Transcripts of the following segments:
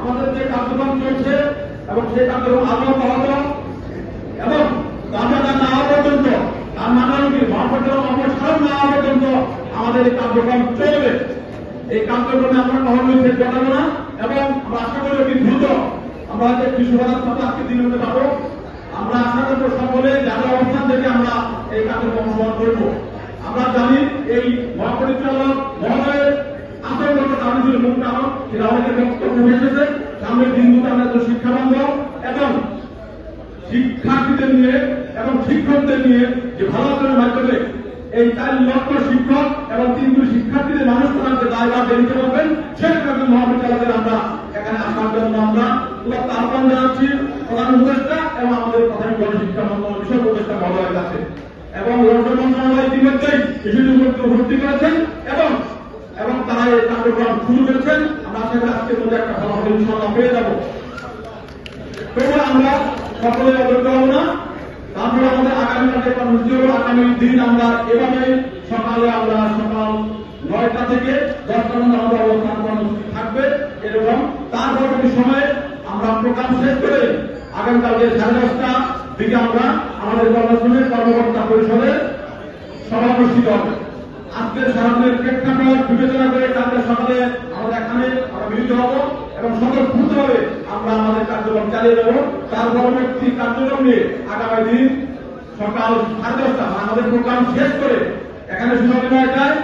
আমাদের যে কার্যক্রম চলছে এবং এই কার্যক্রম চলবে। আমরা ঘটাবো না এবং আমরা আমরা হয়তো একটি সুবাদার আজকে দিন হতে পারব। আমরা আশা করব সকলে যাদের অবস্থান থেকে আমরা এই কার্যক্রম অংশগ্রহণ করব আমরা জানি এই মহাপরিচালক মহোদয়ের আতঙ্কগত কারণ ছিল মূল কারণ সেটা আমাদের বক্তব্য এসেছে সামনের দিনগুলো আমাদের শিক্ষাবন্ধ এবং শিক্ষার্থীদের নিয়ে এবং শিক্ষকদের নিয়ে যে ভালো আচরণের মাধ্যমে এই চার লক্ষ শিক্ষক এবং তিনটু শিক্ষার্থীদের মানুষ তাদেরকে দায়ভার দিতে পারবেন কয়েকজন মহাবিদ্যালয়ের আমরা এখানে আসার জন্য আমরা আহ্বান জানাচ্ছি প্রধান উপদেষ্টা এবং আমাদের প্রধান গণশিক্ষা মন্ত্রণালয় বিষয় উপদেষ্টা মহোদয়ের কাছে। এবং রোড মন্ত্রণালয় ইতিমধ্যেই শিশুদের ভর্তি করেছেন এবং এবং তারা এই কার্যক্রম শুরু করেছেন। আমরা আশা করি আজকের মধ্যে একটা ফলাফল ইনশাল্লাহ পেয়ে যাব। তবু আমরা সকলে অবজ্ঞ হব না। তারপরে আমাদের আগামী কাজে কর্মসূচি হলো আগামী দিন আমরা এভাবে সকালে আমরা সকাল নয়টা থেকে দশটা পর্যন্ত আমাদের অবস্থান কর্মসূচি থাকবে এরকম। তার পরবর্তী সময়ে আমরা প্রোগ্রাম শেষ করে আগামীকালকে সাড়ে দশটা দিকে আমরা আমাদের কর্মসূচির কর্মকর্তা পরিষদের সভা অনুষ্ঠিত হবে আজকের সামনের প্রেক্ষাপট বিবেচনা করে কালকে সকালে আমাদের এখানে আমরা মিলিত হব এবং স্বতঃস্ফূর্তভাবে আমরা আমাদের কার্যক্রম চালিয়ে যাব তার পরবর্তী কার্যক্রম নিয়ে আগামী দিন সকাল সাড়ে দশটা আমাদের প্রোগ্রাম শেষ করে এখানে সুযোগ যায়।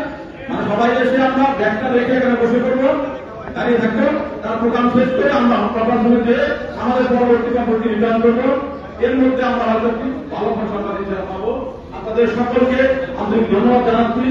মানে সবাই এসে আমরা ব্যাগটা রেখে এখানে বসে পড়ব। দাঁড়িয়ে থাকব। তার প্রোগ্রাম শেষ করে আমরা প্রশাসনে যেয়ে আমাদের পরবর্তী কর্মসূচি নির্ধারণ করব। এর মধ্যে আমরা হয়তো একটি ভালো ফসল পাবো। আপনাদের সকলকে আন্তরিক ধন্যবাদ জানাচ্ছি।